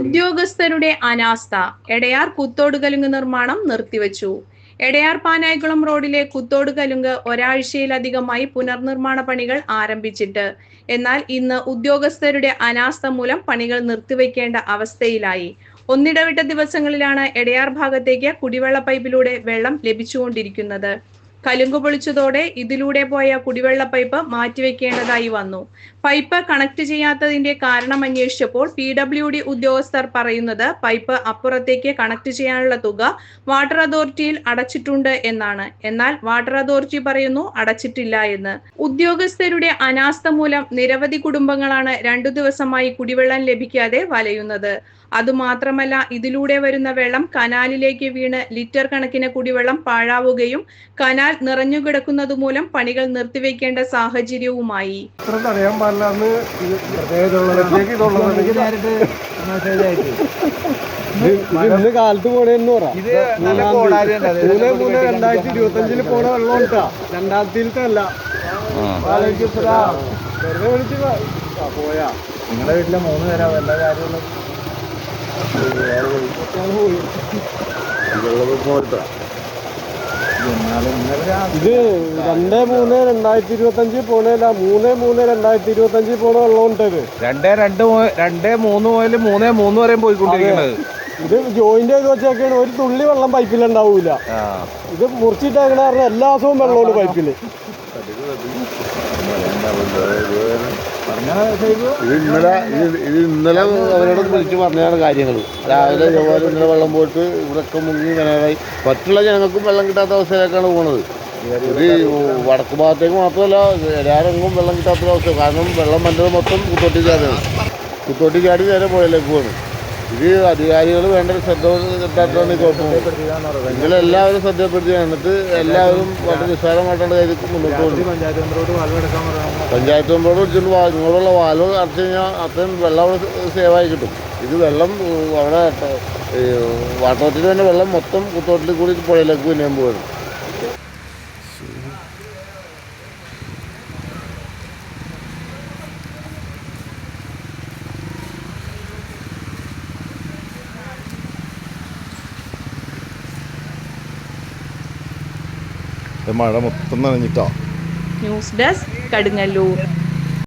ഉദ്യോഗസ്ഥരുടെ അനാസ്ഥ. എടയാർ കുത്തോട് കലുങ്ക് നിർമ്മാണം നിർത്തിവച്ചു. എടയാർ പാനായിക്കുളം റോഡിലെ കുത്തോട് കലുങ്ക് ഒരാഴ്ചയിലധികമായി പുനർനിർമ്മാണ പണികൾ ആരംഭിച്ചിട്ട്. എന്നാൽ ഇന്ന് ഉദ്യോഗസ്ഥരുടെ അനാസ്ഥ മൂലം പണികൾ നിർത്തിവെക്കേണ്ട അവസ്ഥയിലായി. ഒന്നിടവിട്ട ദിവസങ്ങളിലാണ് എടയാർ ഭാഗത്തേക്ക് കുടിവെള്ള പൈപ്പിലൂടെ വെള്ളം ലഭിച്ചുകൊണ്ടിരിക്കുന്നത്. കലുങ്ക് പൊളിച്ചതോടെ ഇതിലൂടെ പോയ കുടിവെള്ള പൈപ്പ് മാറ്റിവെക്കേണ്ടതായി വന്നു. പൈപ്പ് കണക്ട് ചെയ്യാത്തതിന്റെ കാരണം അന്വേഷിച്ചപ്പോൾ പി ഡബ്ല്യു ഡി ഉദ്യോഗസ്ഥർ പറയുന്നത് പൈപ്പ് അപ്പുറത്തേക്ക് കണക്ട് ചെയ്യാനുള്ള തുക വാട്ടർ അതോറിറ്റിയിൽ അടച്ചിട്ടുണ്ട് എന്നാണ്. എന്നാൽ വാട്ടർ അതോറിറ്റി പറയുന്നു അടച്ചിട്ടില്ല എന്ന്. ഉദ്യോഗസ്ഥരുടെ അനാസ്ഥ മൂലം നിരവധി കുടുംബങ്ങളാണ് രണ്ടു ദിവസമായി കുടിവെള്ളം ലഭിക്കാതെ വലയുന്നത്. അതുമാത്രമല്ല ഇതിലൂടെ വരുന്ന വെള്ളം കനാലിലേക്ക് വീണ് ലിറ്റർ കണക്കിന് കുടിവെള്ളം പാഴാവുകയും കനാൽ നിറഞ്ഞുകിടക്കുന്നത് മൂലം പണികൾ നിർത്തിവെക്കേണ്ട സാഹചര്യവുമായി. അറിയാൻ കാലത്ത് പോണേന്ന് രണ്ടായിരത്തി ഇരുപത്തി അഞ്ചിൽ പോണ വെള്ളം അല്ല വെറുതെ വിളിച്ച് പോയാ. നിങ്ങളുടെ വീട്ടിലെ മൂന്ന് പേരാ. എല്ലാ കാര്യങ്ങളും ഇത് രണ്ട് മൂന്ന് രണ്ടായിരത്തി ഇരുപത്തി അഞ്ചിൽ പോണേല. മൂന്ന് മൂന്ന് രണ്ടായിരത്തി ഇരുപത്തി അഞ്ചിൽ പോണ വെള്ളമുണ്ട് ഇത്. രണ്ടേ രണ്ട് രണ്ടേ മൂന്ന് മുതൽ മൂന്നേ മൂന്ന് വരെ പോയിക്കൊണ്ടിരിക്കുന്നത് ഇത് ജോയിന്റ് ചെയ്ത് വെച്ചേക്കാണ് ഒരു തുള്ളി വെള്ളം പൈപ്പിലുണ്ടാവൂല ഉണ്ടാവൂല. ഇത് മുറിച്ചിട്ടേക്കണ കാരണം എല്ലാ ദിവസവും വെള്ളമുണ്ട് പൈപ്പിൽ. ഇത് ഇന്നലെ ഇത് ഇത് ഇന്നലെ അവരോട് വിളിച്ച് പറഞ്ഞതാണ് കാര്യങ്ങൾ. രാവിലെ ഇതുപോലെ ഇന്നലെ വെള്ളം പോയിട്ട് ഇവിടെയൊക്കെ മുങ്ങി കിണറായി മറ്റുള്ള ജനങ്ങൾക്കും വെള്ളം കിട്ടാത്ത അവസ്ഥയിലേക്കാണ് പോണത്. ഇത് വടക്ക് ഭാഗത്തേക്ക് മാത്രമല്ല എല്ലാവരെങ്ങും വെള്ളം കിട്ടാത്ത അവസ്ഥ കാരണം വെള്ളം വന്നത് മൊത്തം കുത്തോട്ടി ചാടിയാണ്. കുത്തോട്ടി ചാടി നേരെ പുഴയിലേക്ക് പോകണം ഇത് അധികാരികൾ വേണ്ട ഒരു ശ്രദ്ധ കിട്ടാത്തതാണ് ഈ കുഴപ്പം നിങ്ങളെല്ലാവരും ശ്രദ്ധപ്പെടുത്തി എന്നിട്ട് എല്ലാവരും വളരെ നിസ്സാരമായിട്ടുള്ള കാര്യത്തിൽ മുന്നോട്ട് പോകുന്നു പഞ്ചായത്ത് മെമ്പറോട് വിളിച്ചിട്ട് നിങ്ങളുള്ള വാൽവ് അടച്ചു കഴിഞ്ഞാൽ അത്രയും വെള്ളം അവിടെ സേവായി കിട്ടും. ഇത് വെള്ളം അവിടെ വാട്ടർ വാട്ടോട്ടിൽ തന്നെ വെള്ളം മൊത്തം കുത്തോട്ടിൽ കൂടി പുഴയിലേക്ക് പിന്നെയും പോകണം മഴ മൊത്തം നനഞ്ഞിട്ടാ? News desk Kadungallur.